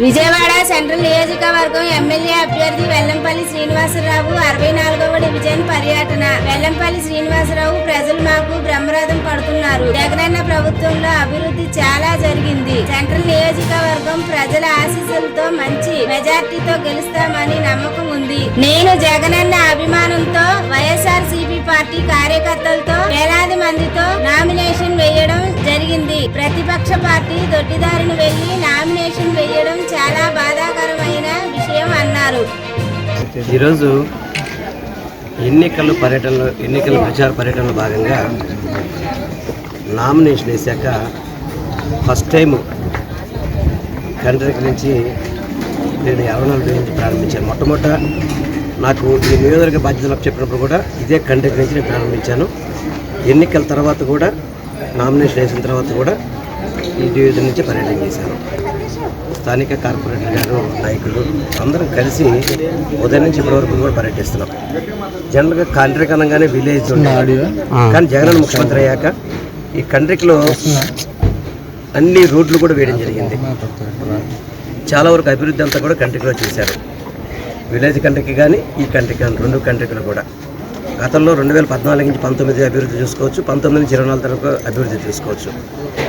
Vijayawada central నియోజకవర్గం MLA అభ్యర్థి వెల్లంపల్లి శ్రీనివాసరావు అరవై నాలుగవ డివిజన్ పర్యటన. వెల్లంపల్లి శ్రీనివాసరావు ప్రజలు మాకు బ్రహ్మరథం పడుతున్నారు. జగనన్న ప్రభుత్వంలో అభివృద్ధి చాలా జరిగింది. సెంట్రల్ నియోజకవర్గం ప్రజల ఆశీస్సులతో మంచి మెజార్టీతో గెలుస్తామని నమ్మకం ఉంది. నేను జగనన్న అభిమానంతో వైఎస్ఆర్ పార్టీ కార్యకర్తలతో వేలాది మందితో నామినేషన్ వేయడం జరిగింది. ప్రతిపక్ష పార్టీ దొడ్డిదారిని వెళ్ళి నామినేషన్ ఈరోజు ఎన్నికల పర్యటనలో ఎన్నికల ప్రచార పర్యటనలో భాగంగా నామినేషన్ వేశాక ఫస్ట్ టైం కంట్రీకి నుంచి నేను అరవై నుంచి ప్రారంభించాను మొట్టమొదట నాకు ఈ నియోజకవర్గ బాధ్యతలు చెప్పినప్పుడు కూడా ఇదే కంట్రీకి నుంచి నేను ప్రారంభించాను. ఎన్నికల తర్వాత కూడా నామినేషన్ వేసిన తర్వాత కూడా ఈ డివిజన్ నుంచి పర్యటన చేశాను స్థానిక కార్పొరేటర్ గారు నాయకులు అందరం కలిసి ఉదయం నుంచి ఇప్పటి వరకు కూడా పర్యటిస్తున్నాం. జనరల్గా కంట్రిక్ అనగానే విలేజ్ ఉండేది కానీ జగన్ ముఖ్యమంత్రి అయ్యాక ఈ కంట్రిక్లో అన్ని రోడ్లు కూడా వేయడం జరిగింది. చాలా వరకు అభివృద్ధి అంతా కూడా కంట్రిక్లో చేశారు. విలేజ్ కంట్రీకి కానీ ఈ కంట్రీకి కానీ రెండు కంట్రీలు కూడా. గతంలో రెండు వేల పద్నాలుగు నుంచి పంతొమ్మిది అభివృద్ధి చూసుకోవచ్చు పంతొమ్మిది నుంచి ఇరవై నాలుగు వరకు అభివృద్ధి చూసుకోవచ్చు.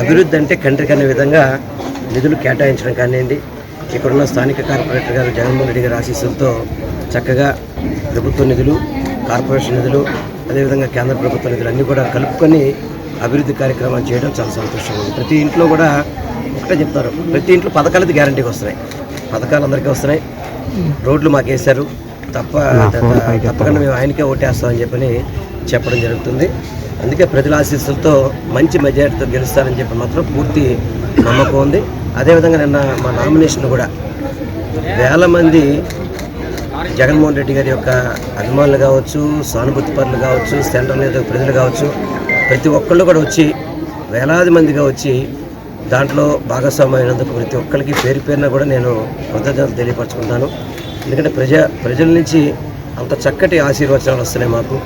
అభివృద్ధి అంటే కంట్రీ అనే విధంగా నిధులు కేటాయించడం కానివ్వండి ఇక్కడున్న స్థానిక కార్పొరేటర్ గారు జగన్మోహన్ రెడ్డి గారి ఆశీస్సులతో చక్కగా ప్రభుత్వ నిధులు కార్పొరేషన్ నిధులు అదేవిధంగా కేంద్ర ప్రభుత్వ నిధులు అన్నీ కూడా కలుపుకొని అభివృద్ధి కార్యక్రమాలు చేయడం చాలా సంతోషంగా ఉంది. ప్రతి ఇంట్లో కూడా ఒకటే చెప్తారు ప్రతి ఇంట్లో పథకాలది గ్యారంటీకి వస్తున్నాయి. పథకాలు అందరికీ వస్తున్నాయి. రోడ్లు మాకు వేశారు తప్ప తప్పకుండా మేము ఆయనకే ఓటేస్తామని చెప్పని చెప్పడం జరుగుతుంది. అందుకే ప్రజల ఆశీస్సులతో మంచి మెజారిటీతో గెలుస్తారని చెప్పి మాత్రం పూర్తి నమ్మకం ఉంది. అదేవిధంగా నిన్న మా నామినేషన్ కూడా వేల మంది జగన్మోహన్ రెడ్డి గారి యొక్క అభిమానులు కావచ్చు సానుభూతి పరులు కావచ్చు సెంట్రల్ నియోజక ప్రజలు కావచ్చు ప్రతి ఒక్కళ్ళు కూడా వచ్చి వేలాది మందిగా వచ్చి దాంట్లో భాగస్వామైనందుకు ప్రతి ఒక్కరికి పేరు పేరున కూడా నేను కృతజ్ఞతలు తెలియపరచుకుంటాను. ఎందుకంటే ప్రజా ప్రజల నుంచి అంత చక్కటి ఆశీర్వచనాలు వస్తున్నాయి మాకు.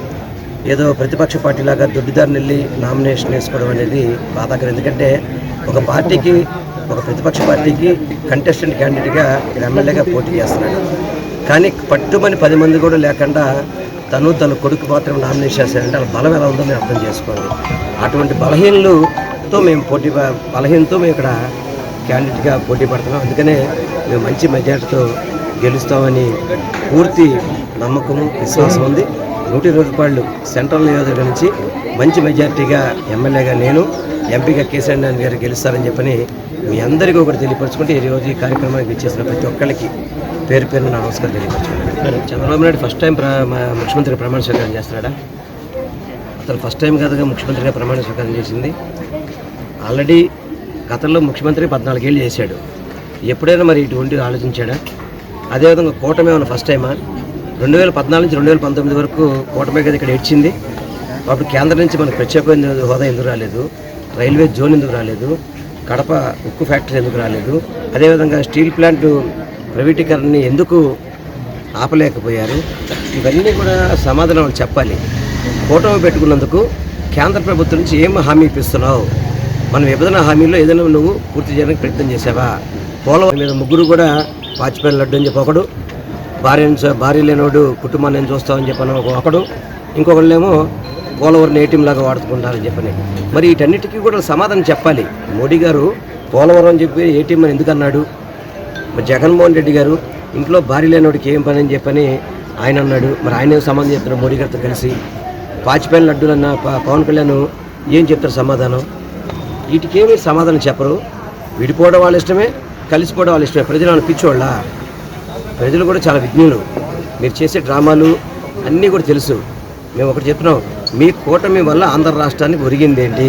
ఏదో ప్రతిపక్ష పార్టీలాగా దొడ్డిదారిని వెళ్ళి నామినేషన్ వేసుకోవడం అనేది బాధాకరం. ఎందుకంటే ఒక పార్టీకి ఒక ప్రతిపక్ష పార్టీకి కంటెస్టెంట్ క్యాండిడేట్గా ఇక్కడ ఎమ్మెల్యేగా పోటీ చేస్తున్నాడు. కానీ పట్టుమని పది మంది కూడా లేకుండా తను తన కొడుకు మాత్రం నామినేషన్ చేశారంటే వాళ్ళ బలం ఎలా ఉందో మేము అర్థం చేసుకోండి. అటువంటి బలహీనలతో మేము పోటీ బలహీనతో మేము ఇక్కడ క్యాండిడేట్గా పోటీ పడుతున్నాం. అందుకనే మేము మంచి మెజార్టీతో గెలుస్తామని పూర్తి నమ్మకము విశ్వాసం ఉంది. నూట ఇరవై రూపాయలు సెంట్రల్ నియోజకవర్గం నుంచి మంచి మెజార్టీగా ఎమ్మెల్యేగా నేను ఎంపీగా కేసీఆర్ నాయుడు గారు గెలుస్తారని చెప్పని మీ అందరికీ ఒకటి తెలియపరచుకుంటే ఈ రోజు ఈ కార్యక్రమానికి ఇచ్చేసిన ప్రతి ఒక్కరికి పేరు పేరున నా నమస్కారం తెలియపరచుకున్నాను చంద్రబాబు నాయుడు ఫస్ట్ టైం ముఖ్యమంత్రి ప్రమాణ స్వీకారం చేస్తున్నాడా? అతను ఫస్ట్ టైం కాదుగా ముఖ్యమంత్రిగా ప్రమాణ స్వీకారం చేసింది. ఆల్రెడీ గతంలో ముఖ్యమంత్రి పద్నాలుగేళ్ళు చేశాడు. ఎప్పుడైనా మరి ఇటువంటి ఆలోచించాడా? అదేవిధంగా కూటమి ఏమైనా ఫస్ట్ టైమా రెండు వేల పద్నాలుగు నుంచి రెండు వేల పంతొమ్మిది వరకు కూటమి కదా ఇక్కడ ఇచ్చింది అప్పుడు కేంద్రం నుంచి మనకు ప్రత్యేకమైన హోదా ఎందుకు రాలేదు? రైల్వే జోన్ ఎందుకు రాలేదు? కడప ఉక్కు ఫ్యాక్టరీ ఎందుకు రాలేదు? అదేవిధంగా స్టీల్ ప్లాంట్ ప్రైవేటీకరణని ఎందుకు ఆపలేకపోయారు? ఇవన్నీ కూడా సమాధానం చెప్పాలి. కూటమి పెట్టుకున్నందుకు కేంద్ర ప్రభుత్వం నుంచి ఏం హామీ ఇప్పిస్తున్నావు? మన విభజన హామీలో ఏదైనా నువ్వు పూర్తి చేయడానికి ప్రయత్నం చేసావా? పోలవరం మీద ముగ్గురు కూడా వాజ్పేయి లడ్డు అని చెప్పి ఒకడు భార్య భార్య లేనోడు కుటుంబాన్ని నేను చూస్తామని చెప్పాను ఒక- ఒకడు ఇంకొకళ్ళేమో పోలవరం ఏటీఎం లాగా వాడుకుంటారని చెప్పని. మరి వీటన్నిటికీ కూడా సమాధానం చెప్పాలి. మోడీ గారు పోలవరం అని చెప్పి ఏటీఎం అని ఎందుకు అన్నాడు? మరి జగన్మోహన్ రెడ్డి గారు ఇంట్లో భార్య లేనోడికి ఏం పని అని చెప్పని ఆయన అన్నాడు. మరి ఆయన ఏం సమాధానం చెప్తున్నారు మోడీ గారితో కలిసి? పాచిపోయిన లడ్డూలన్న పవన్ కళ్యాణ్ ఏం చెప్తారు సమాధానం? వీటికేమీ సమాధానం చెప్పరు. విడిపోవడం వాళ్ళ ఇష్టమే కలిసిపోవడం వాళ్ళ ఇష్టమే. ప్రజలు ఏమైనా పిచ్చోళ్ళ? ప్రజలు కూడా చాలా విజ్ఞులు. మీరు చేసే డ్రామాలు అన్నీ కూడా తెలుసు. మేము ఒకటి చెప్తున్నాం మీ కూటమి వల్ల ఆంధ్ర రాష్ట్రానికి ఒరిగింది ఏంటి?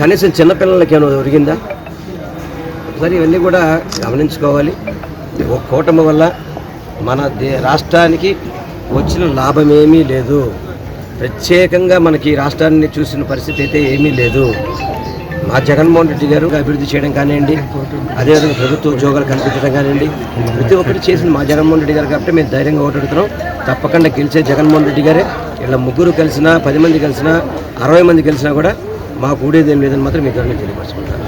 కనీసం చిన్నపిల్లలకి ఏమైనా ఒరిగిందా? ఒకసారి ఇవన్నీ కూడా గమనించుకోవాలి. ఒక కూటమి వల్ల మన దే రాష్ట్రానికి వచ్చిన లాభమేమీ లేదు. ప్రత్యేకంగా మనకి రాష్ట్రాన్ని చూసిన పరిస్థితి అయితే ఏమీ లేదు. మా జగన్మోహన్ రెడ్డి గారు అభివృద్ధి చేయడం కానివ్వండి అదేవిధంగా ప్రభుత్వ ఉద్యోగాలు కల్పించడం కానివ్వండి ప్రతి ఒక్కటి చేసిన మా జగన్మోహన్ రెడ్డి గారు కాబట్టి మేము ధైర్యంగా ఓటాడుతున్నాం తప్పకుండా గెలిచే జగన్మోహన్ రెడ్డి గారే. ఇలా ముగ్గురు కలిసినా పది మంది కలిసినా అరవై మంది కలిసినా కూడా మాకు ఊడేది ఏం లేదని మాత్రం మీ ద్వారా తెలియపరచుకుంటాను